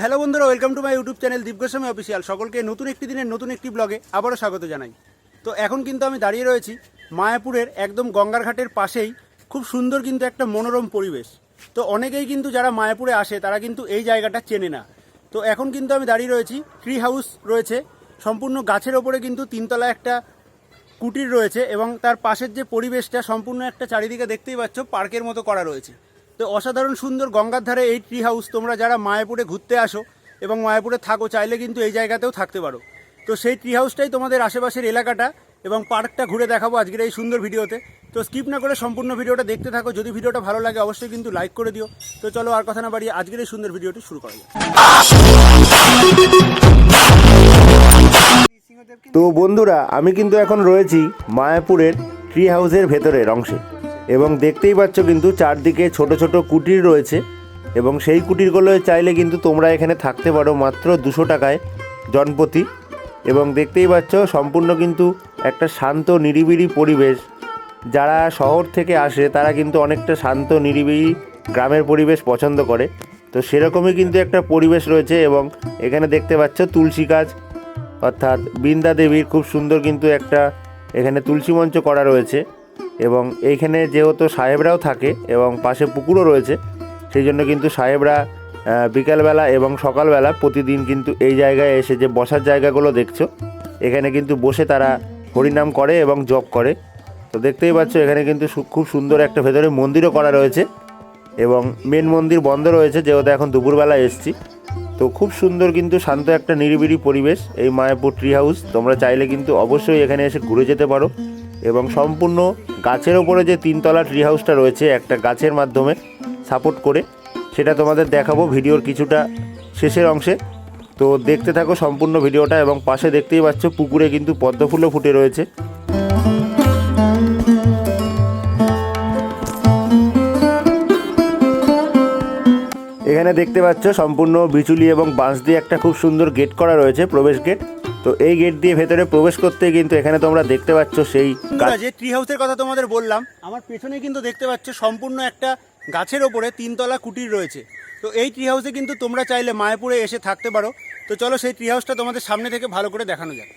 Hello বন্ধুরা welcome to my YouTube channel Deep Goswami official সকলকে নতুন একটি দিনের, নতুন একটি ব্লগে আবারও স্বাগত জানাই। তো এখন কিন্তু আমি দাঁড়িয়ে রয়েছি মায়াপুরের একদম গঙ্গার ঘাটের পাশেই খুব সুন্দর কিন্তু একটা মনোরম পরিবেশ। তো অনেকেই কিন্তু যারা মায়াপুরে আসে, তারা কিন্তু এই জায়গাটা চেনে না। তো এখন কিন্তু আমি দাঁড়িয়ে রয়েছি ট্রি হাউস রয়েছে, সম্পূর্ণ গাছের ওপরে কিন্তু তিনতলা একটা কুটির রয়েছে এবং তার পাশের যে পরিবেশটা সম্পূর্ণ একটা চারিদিকে দেখতেই পাচ্ছ পার্কের মতো করা রয়েছে। তো অসাধারণ সুন্দর গঙ্গার ধারে এই ট্রি হাউস তোমরা যারা মায়াপুরে ঘুরতে আসো এবং মায়াপুরে থাকো, চাইলে কিন্তু এই জায়গাতেও থাকতে পারো। তো সেই ট্রি হাউসটাই তোমাদের আশেপাশের এলাকাটা এবং পার্কটা ঘুরে দেখাবো আজকের এই সুন্দর ভিডিওতে। তো স্কিপ না করে সম্পূর্ণ ভিডিওটা দেখতে থাকো, যদি ভিডিওটা ভালো লাগে অবশ্যই কিন্তু লাইক করে দিও। তো চলো আর কথা না বাড়িয়ে আজকের এই সুন্দর ভিডিওটি শুরু করা যাক। তো বন্ধুরা, আমি কিন্তু এখন রয়েছি মায়াপুরের ট্রি হাউসের ভেতরের অংশে। এবং দেখতেই পাচ্ছ কিন্তু চারদিকে ছোট ছোট কুটির রয়েছে এবং সেই কুটিরগুলোয় চাইলে কিন্তু তোমরা এখানে থাকতে পারো মাত্র দুশো টাকায় জনপ্রতি এবং দেখতেই পাচ্ছ সম্পূর্ণ কিন্তু একটা শান্ত, নিরিবিলি পরিবেশ। যারা শহর থেকে আসে, তারা কিন্তু অনেকটা শান্ত, নিরিবিলি গ্রামের পরিবেশ পছন্দ করে। তো সেরকমই কিন্তু একটা পরিবেশ রয়েছে এবং এখানে দেখতে পাচ্ছ তুলসী গাছ, অর্থাৎ বৃন্দা দেবীর খুব সুন্দর কিন্তু একটা এখানে তুলসী মঞ্চ করা রয়েছে। এবং এইখানে যেহেতু সাহেবরাও থাকে এবং পাশে পুকুরও রয়েছে, সেই জন্য কিন্তু সাহেবরা বিকালবেলা এবং সকালবেলা প্রতিদিন কিন্তু এই জায়গায় এসে যে বসার জায়গাগুলো দেখছ, এখানে কিন্তু বসে তারা হরিনাম করে এবং জপ করে। তো দেখতেই পাচ্ছ এখানে কিন্তু খুব সুন্দর একটা ভেতরে মন্দিরও করা রয়েছে এবং মেন মন্দির বন্ধ রয়েছে, যেহেতু এখন দুপুরবেলা এসছি। তো খুব সুন্দর কিন্তু শান্ত একটা নিরিবিলি পরিবেশ এই মায়াপুর ট্রি হাউস তোমরা চাইলে কিন্তু অবশ্যই এখানে এসে ঘুরে যেতে পারো। এবং সম্পূর্ণ গাছের ওপরে যে তিনতলা ট্রি হাউসটা রয়েছে, একটা গাছের মাধ্যমে সাপোর্ট করে, সেটা তোমাদের দেখাবো ভিডিওর কিছুটা শেষের অংশে। তো দেখতে থাকো সম্পূর্ণ ভিডিওটা এবং পাশে দেখতেই পাচ্ছ পুকুরে কিন্তু পদ্ম ফুলও ফুটে রয়েছে। এখানে দেখতে পাচ্ছ সম্পূর্ণ বিচুলি এবং বাঁশ দিয়ে একটা খুব সুন্দর গেট করা রয়েছে, প্রবেশ গেট তো এই গেট দিয়ে ভেতরে প্রবেশ করতে কিন্তু এখানে তোমরা দেখতে পাচ্ছ সেই যে ট্রি হাউসের কথা তোমাদের বললাম আমার পেছনে কিন্তু দেখতে পাচ্ছ সম্পূর্ণ একটা গাছের ওপরে তিনতলা কুটির রয়েছে। তো এই ট্রি হাউসে কিন্তু তোমরা চাইলে মায়াপুরে এসে থাকতে পারো। তো চলো সেই ট্রি হাউসটা তোমাদের সামনে থেকে ভালো করে দেখানো যাক।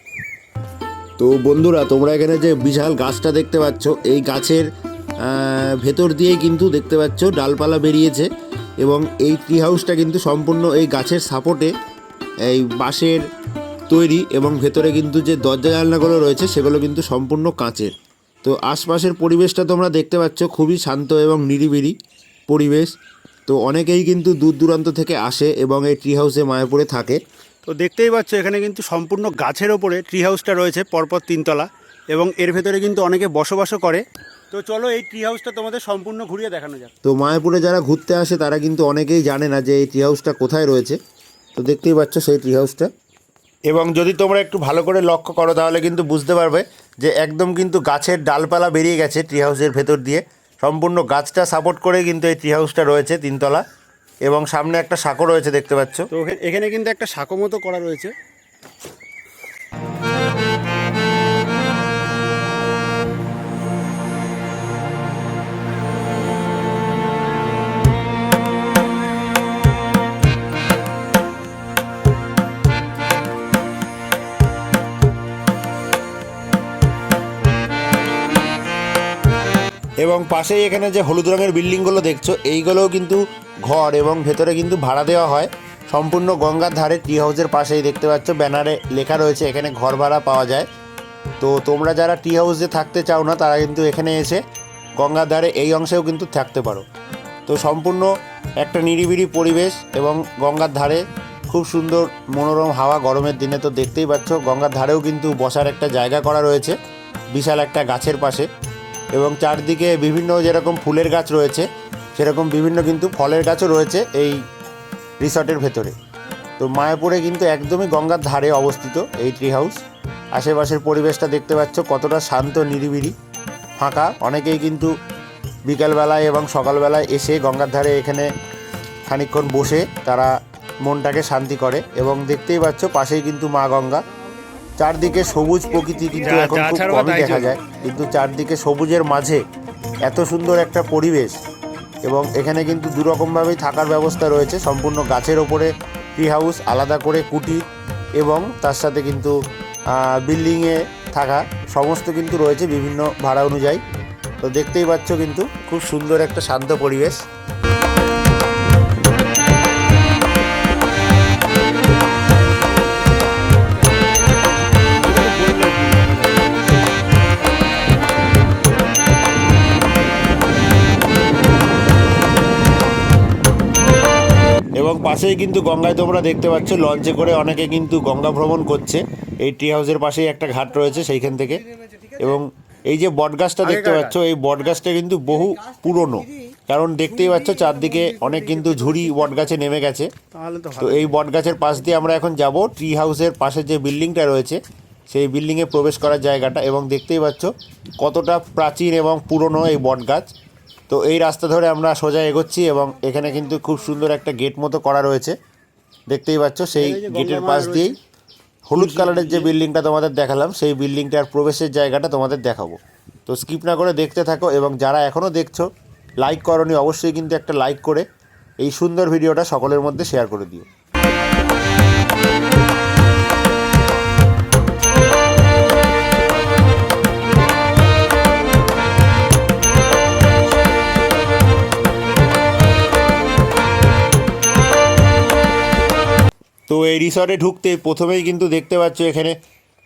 তো বন্ধুরা তোমরা এখানে যে বিশাল গাছটা দেখতে পাচ্ছ এই গাছের ভেতর দিয়েই কিন্তু দেখতে পাচ্ছ ডালপালা বেরিয়েছে এবং এই ট্রি হাউসটা কিন্তু সম্পূর্ণ এই গাছের সাপোর্টে এই বাঁশের তৈরি এবং ভেতরে কিন্তু যে দরজা জানলাগুলো রয়েছে, সেগুলো কিন্তু সম্পূর্ণ কাঁচের। তো আশপাশের পরিবেশটা তোমরা দেখতে পাচ্ছ, খুবই শান্ত এবং নিরিবিলি পরিবেশ। তো অনেকেই কিন্তু দূর দূরান্ত থেকে আসে এবং এই ট্রি হাউসে মায়াপুরে থাকে। তো দেখতেই পাচ্ছ, এখানে কিন্তু সম্পূর্ণ গাছের ওপরে ট্রি হাউসটা রয়েছে, পরপর তিনতলা, এবং এর ভেতরে কিন্তু অনেকে বসবাসও করে। তো চলো এই ট্রি হাউসটা তোমাদের সম্পূর্ণ ঘুরিয়ে দেখানো যাক। তো মায়াপুরে যারা ঘুরতে আসে, তারা কিন্তু অনেকেই জানে না যে এই ট্রি হাউসটা কোথায় রয়েছে। তো দেখতেই পাচ্ছ সেই ট্রি হাউসটা এবং যদি তোমরা একটু ভালো করে লক্ষ্য করো, তাহলে কিন্তু বুঝতে পারবে যে একদম কিন্তু গাছের ডালপালা বেরিয়ে গেছে ট্রি হাউসের ভেতর দিয়ে। সম্পূর্ণ গাছটা সাপোর্ট করে কিন্তু এই ট্রি হাউসটা রয়েছে তিনতলা এবং সামনে একটা সাঁকো রয়েছে দেখতে পাচ্ছ। তো এখানে কিন্তু একটা সাঁকো মতো করা রয়েছে। এবং পাশেই এখানে যে হলুদ রঙের বিল্ডিংগুলো দেখছ, এইগুলোও কিন্তু ঘর এবং ভেতরে কিন্তু ভাড়া দেওয়া হয়। সম্পূর্ণ গঙ্গার ধারে ট্রি হাউসের পাশেই দেখতে পাচ্ছ, ব্যানারে লেখা রয়েছে, এখানে ঘর ভাড়া পাওয়া যায়। তো তোমরা যারা ট্রি হাউসে থাকতে চাও না, তারা কিন্তু এখানে এসে গঙ্গার ধারে এই অংশেও কিন্তু থাকতে পারো। তো সম্পূর্ণ একটা নিরিবিলি পরিবেশ এবং গঙ্গার ধারে খুব সুন্দর মনোরম হাওয়া, গরমের দিনে তো দেখতেই পাচ্ছ, গঙ্গার ধারেও কিন্তু বসার একটা জায়গা করা রয়েছে, বিশাল একটা গাছের পাশে। এবং চারদিকে বিভিন্ন যেরকম ফুলের গাছ রয়েছে, সেরকম বিভিন্ন কিন্তু ফলের গাছও রয়েছে এই রিসর্টের ভেতরে। তো মায়াপুরে কিন্তু একদমই গঙ্গার ধারে অবস্থিত এই ট্রি হাউস আশেপাশের পরিবেশটা দেখতে পাচ্ছ কতটা শান্ত, নিরিবিলি, ফাঁকা। অনেকেই কিন্তু বিকালবেলায় এবং সকালবেলায় এসে গঙ্গার ধারে এখানে খানিকক্ষণ বসে তারা মনটাকে শান্তি করে এবং দেখতেই পাচ্ছ পাশেই কিন্তু মা গঙ্গা। চারদিকে সবুজ প্রকৃতি কিন্তু এখন খুব কমই দেখা যায়। কিন্তু চারদিকে সবুজের মাঝে এত সুন্দর একটা পরিবেশ এবং এখানে কিন্তু দুরকমভাবেই থাকার ব্যবস্থা রয়েছে। সম্পূর্ণ গাছের ওপরে ট্রি হাউস আলাদা করে কুটির এবং তার সাথে কিন্তু বিল্ডিংয়ে থাকা সমস্ত কিন্তু রয়েছে বিভিন্ন ভাড়া অনুযায়ী। তো দেখতেই পাচ্ছ কিন্তু খুব সুন্দর একটা শান্ত পরিবেশ। পাশেই কিন্তু গঙ্গায় তোমরা দেখতে পাচ্ছ লঞ্চে করে অনেকে কিন্তু গঙ্গা ভ্রমণ করছে। এই ট্রি হাউসের পাশেই একটা ঘাট রয়েছে সেইখান থেকে। এবং এই যে বটগাছটা দেখতে পাচ্ছ এই বটগাছটা কিন্তু বহু পুরনো। কারণ দেখতেই পাচ্ছ চারদিকে অনেক কিন্তু ঝুড়ি বটগাছে নেমে গেছে। তো এই বটগাছের পাশ দিয়ে আমরা এখন যাব। ট্রি হাউসের পাশে যে বিল্ডিংটা রয়েছে সেই বিল্ডিংয়ে প্রবেশ করার জায়গাটা। এবং দেখতেই পাচ্ছ কতটা প্রাচীন এবং পুরনো এই বটগাছ। তো এই রাস্তা ধরে আমরা সোজা এগোচ্ছি এবং এখানে কিন্তু খুব সুন্দর একটা গেট মতো করা রয়েছে। দেখতেই পাচ্ছ সেই গেটের পাশ দিয়েই হলুদ কালারের যে বিল্ডিংটা তোমাদের দেখালাম সেই বিল্ডিংটার প্রবেশের জায়গাটা তোমাদের দেখাবো। তো স্কিপ না করে দেখতে থাকো এবং যারা এখনও দেখছ লাইক করনি অবশ্যই কিন্তু একটা লাইক করে এই সুন্দর ভিডিওটা সকলের মধ্যে শেয়ার করে দিও। তো এই রিসর্টে ঢুকতে প্রথমেই কিন্তু দেখতে পাচ্ছ এখানে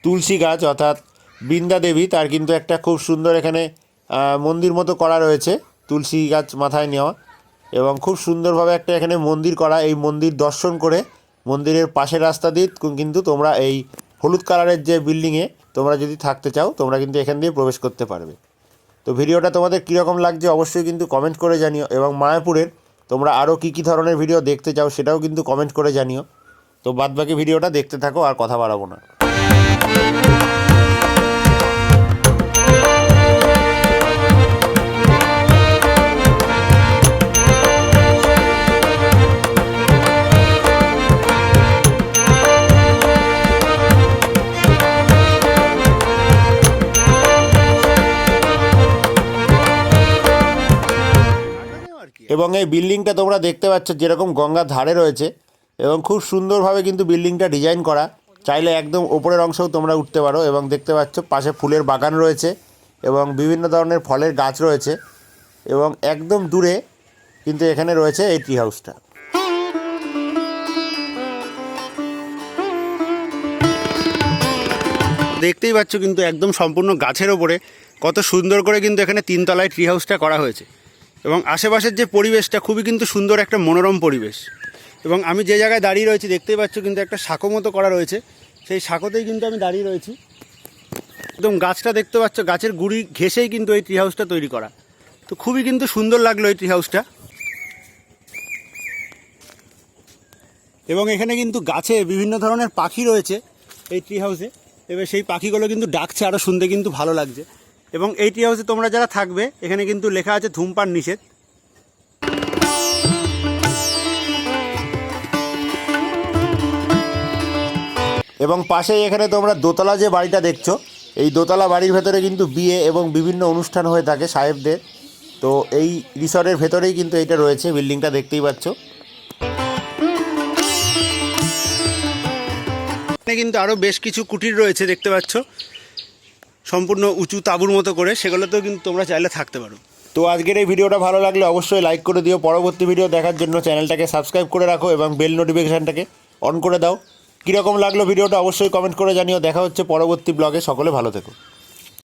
তুলসী গাছ, অর্থাৎ বৃন্দা দেবী, তার কিন্তু একটা খুব সুন্দর এখানে মন্দির মতো করা রয়েছে, তুলসী গাছ মাথায় নেওয়া। এবং খুব সুন্দরভাবে একটা এখানে মন্দির করা, এই মন্দির দর্শন করে মন্দিরের পাশের রাস্তা দিয়ে কিন্তু তোমরা এই হলুদ কালারের যে বিল্ডিংয়ে তোমরা যদি থাকতে চাও, তোমরা কিন্তু এখান দিয়ে প্রবেশ করতে পারবে। তো ভিডিওটা তোমাদের কীরকম লাগছে অবশ্যই কিন্তু কমেন্ট করে জানিও, এবং মায়াপুরের তোমরা আরও কী কী ধরনের ভিডিও দেখতে চাও সেটাও কিন্তু কমেন্ট করে জানিও। তো বাদবাকি ভিডিওটা দেখতে থাকো, আর কথা বাড়াবো না। এবং এই বিল্ডিংটা তোমরা দেখতে পাচ্ছ, যেরকম গঙ্গার ধারে রয়েছে এবং খুব সুন্দরভাবে কিন্তু বিল্ডিংটা ডিজাইন করা। চাইলে একদম ওপরের অংশেও তোমরা উঠতে পারো এবং দেখতে পাচ্ছ পাশে ফুলের বাগান রয়েছে এবং বিভিন্ন ধরনের ফলের গাছ রয়েছে এবং একদম দূরে কিন্তু এখানে রয়েছে এই ট্রি হাউসটা দেখতেই পাচ্ছ কিন্তু একদম সম্পূর্ণ গাছের ওপরে কত সুন্দর করে কিন্তু এখানে তিনতলায় ট্রি হাউসটা করা হয়েছে। এবং আশেপাশের যে পরিবেশটা খুবই কিন্তু সুন্দর একটা মনোরম পরিবেশ। এবং আমি যে জায়গায় দাঁড়িয়ে রয়েছি দেখতেই পাচ্ছ কিন্তু একটা সাঁকো মতো করা রয়েছে। সেই সাঁকোতেই কিন্তু আমি দাঁড়িয়ে রয়েছি। একদম গাছটা দেখতে পাচ্ছ, গাছের গুড়ি ঘেসেই কিন্তু এই ট্রি হাউসটা তৈরি করা। তো খুবই কিন্তু সুন্দর লাগল এই ট্রি হাউসটা এবং এখানে কিন্তু গাছে বিভিন্ন ধরনের পাখি রয়েছে এই ট্রি হাউসে এবার সেই পাখিগুলো কিন্তু ডাকছে আরও শুনতে কিন্তু ভালো লাগছে। এবং এই ট্রি হাউসে তোমরা যারা থাকবে, এখানে কিন্তু লেখা আছে ধূমপান নিষেধ। এবং পাশেই এখানে তোমরা দোতলা যে বাড়িটা দেখছ এই দোতলা বাড়ির ভেতরে কিন্তু বিয়ে এবং বিভিন্ন অনুষ্ঠান হয়ে থাকে সাহেবদের। তো এই রিসর্টের ভেতরেই কিন্তু এইটা রয়েছে বিল্ডিংটা দেখতেই পাচ্ছ। এখানে কিন্তু আরও বেশ কিছু কুটির রয়েছে দেখতে পাচ্ছ। সম্পূর্ণ উঁচু তাঁবুর মতো করে সেগুলোতেও কিন্তু তোমরা চাইলে থাকতে পারো। তো আজকের এই ভিডিওটা ভালো লাগলে অবশ্যই লাইক করে দিও। পরবর্তী ভিডিও দেখার জন্য চ্যানেলটাকে সাবস্ক্রাইব করে রাখো এবং বেল নোটিফিকেশানটাকে অন করে দাও। কীরকম লাগল ভিডিওটা অবশ্যই কমেন্ট করে জানিও। দেখা হচ্ছে পরবর্তী ব্লগে সকলে ভালো থেকো।